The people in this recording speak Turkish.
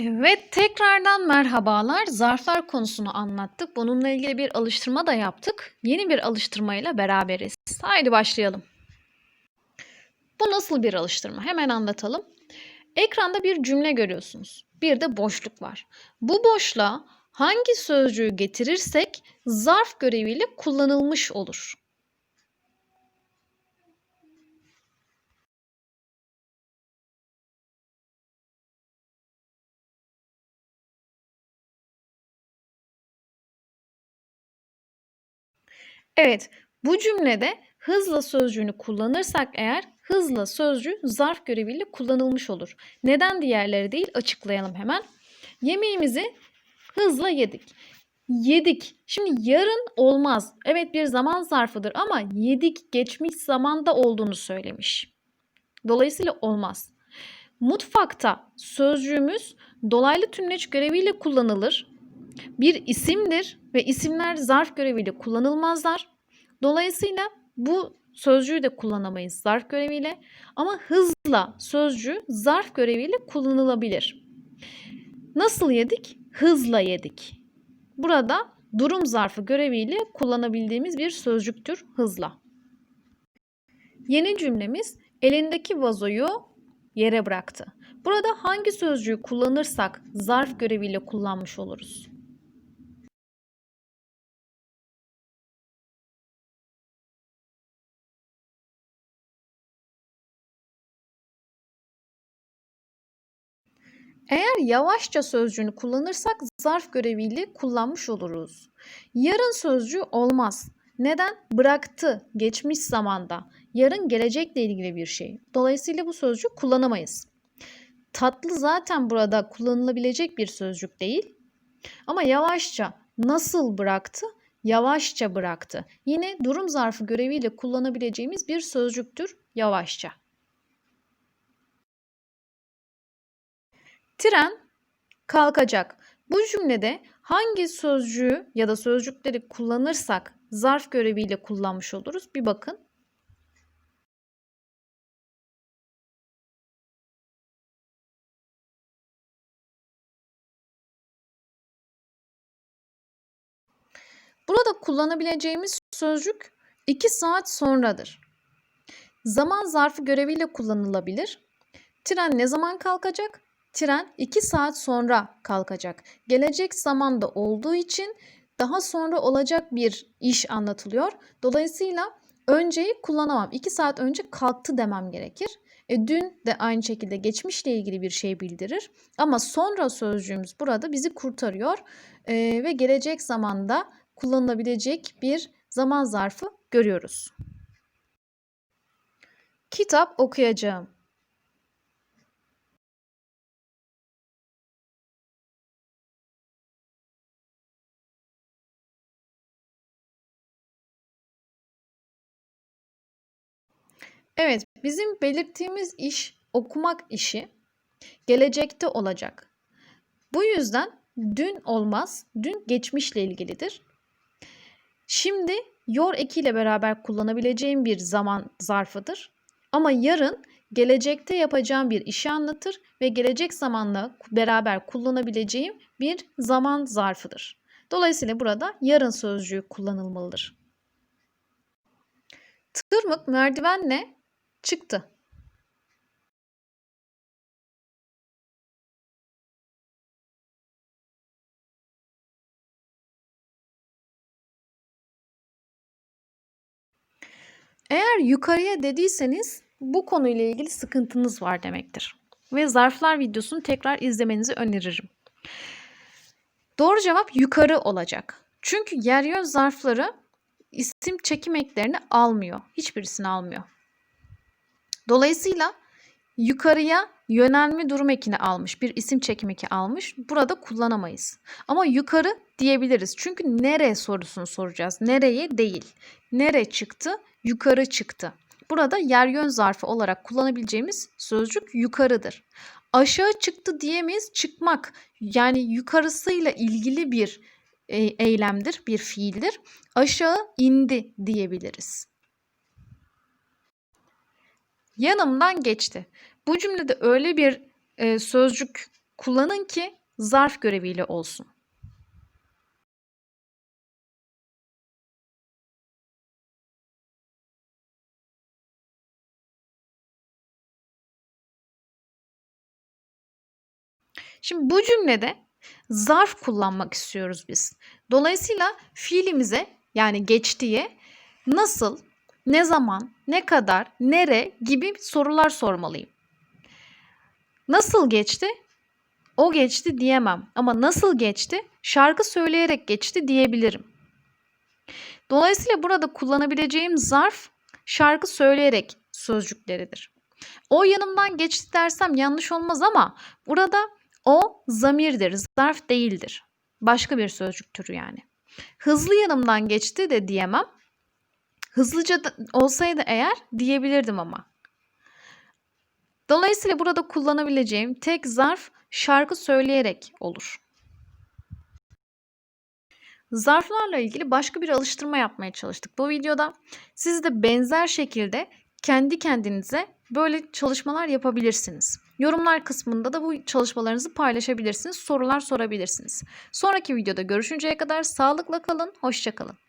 Evet, tekrardan merhabalar. Zarflar konusunu anlattık. Bununla ilgili bir alıştırma da yaptık. Yeni bir alıştırmayla beraberiz. Haydi başlayalım. Bu nasıl bir alıştırma? Hemen anlatalım. Ekranda bir cümle görüyorsunuz. Bir de boşluk var. Bu boşluğa hangi sözcüğü getirirsek zarf göreviyle kullanılmış olur. Evet, bu cümlede hızla sözcüğünü kullanırsak eğer hızla sözcüğü zarf göreviyle kullanılmış olur. Neden diğerleri değil açıklayalım hemen. Yemeğimizi hızla yedik. Yedik. Şimdi yarın olmaz. Evet bir zaman zarfıdır ama yedik geçmiş zamanda olduğunu söylemiş. Dolayısıyla olmaz. Mutfakta sözcüğümüz dolaylı tümleç göreviyle kullanılır. Bir isimdir ve isimler zarf göreviyle kullanılmazlar. Dolayısıyla bu sözcüğü de kullanamayız zarf göreviyle ama hızla sözcüğü zarf göreviyle kullanılabilir. Nasıl yedik? Hızla yedik. Burada durum zarfı göreviyle kullanabildiğimiz bir sözcüktür hızla. Yeni cümlemiz elindeki vazoyu yere bıraktı. Burada hangi sözcüğü kullanırsak zarf göreviyle kullanmış oluruz? Eğer yavaşça sözcüğünü kullanırsak zarf göreviyle kullanmış oluruz. Yarın sözcüğü olmaz. Neden? Bıraktı geçmiş zamanda. Yarın gelecekle ilgili bir şey. Dolayısıyla bu sözcüğü kullanamayız. Tatlı zaten burada kullanılabilecek bir sözcük değil. Ama yavaşça nasıl bıraktı? Yavaşça bıraktı. Yine durum zarfı göreviyle kullanabileceğimiz bir sözcüktür yavaşça. Tren kalkacak. Bu cümlede hangi sözcüğü ya da sözcükleri kullanırsak zarf göreviyle kullanmış oluruz? Bir bakın. Burada kullanabileceğimiz sözcük 2 saat sonradır. Zaman zarfı göreviyle kullanılabilir. Tren ne zaman kalkacak? Tren 2 saat sonra kalkacak. Gelecek zamanda olduğu için daha sonra olacak bir iş anlatılıyor. Dolayısıyla önceyi kullanamam. 2 saat önce kalktı demem gerekir. E, dün de aynı şekilde geçmişle ilgili bir şey bildirir. Ama sonra sözcüğümüz burada bizi kurtarıyor e, ve gelecek zamanda kullanılabilecek bir zaman zarfı görüyoruz. Kitap okuyacağım. Evet, bizim belirttiğimiz iş okumak işi gelecekte olacak. Bu yüzden dün olmaz, dün geçmişle ilgilidir. Şimdi yor ekiyle beraber kullanabileceğim bir zaman zarfıdır. Ama yarın gelecekte yapacağım bir işi anlatır ve gelecek zamanla beraber kullanabileceğim bir zaman zarfıdır. Dolayısıyla burada yarın sözcüğü kullanılmalıdır. Tırmık merdivenle çıktı. Eğer yukarıya dediyseniz bu konuyla ilgili sıkıntınız var demektir. Ve zarflar videosunu tekrar izlemenizi öneririm. Doğru cevap yukarı olacak. Çünkü yer yön zarfları isim çekim eklerini almıyor. Hiçbirisini almıyor. Dolayısıyla yukarıya yönelme durum ekini almış, bir isim çekim eki almış. Burada kullanamayız. Ama yukarı diyebiliriz. Çünkü nere sorusunu soracağız. Nereye değil. Nere çıktı? Yukarı çıktı. Burada yer yön zarfı olarak kullanabileceğimiz sözcük yukarıdır. Aşağı çıktı diyemeyiz. Çıkmak yani yukarısıyla ilgili bir e, eylemdir, bir fiildir. Aşağı indi diyebiliriz. Yanımdan geçti. Bu cümlede öyle bir e, sözcük kullanın ki zarf göreviyle olsun. Şimdi bu cümlede zarf kullanmak istiyoruz biz. Dolayısıyla fiilimize yani geçtiğe nasıl, ne zaman, ne kadar, nere gibi sorular sormalıyım. Nasıl geçti? O geçti diyemem ama nasıl geçti? Şarkı söyleyerek geçti diyebilirim. Dolayısıyla burada kullanabileceğim zarf şarkı söyleyerek sözcükleridir. O yanımdan geçti dersem yanlış olmaz ama burada o zamirdir, zarf değildir. Başka bir sözcük türü yani. Hızlı yanımdan geçti de diyemem. Hızlıca da olsaydı eğer diyebilirdim ama. Dolayısıyla burada kullanabileceğim tek zarf şarkı söyleyerek olur. Zarflarla ilgili başka bir alıştırma yapmaya çalıştık bu videoda. Siz de benzer şekilde kendi kendinize böyle çalışmalar yapabilirsiniz. Yorumlar kısmında da bu çalışmalarınızı paylaşabilirsiniz, sorular sorabilirsiniz. Sonraki videoda görüşünceye kadar sağlıkla kalın, hoşçakalın.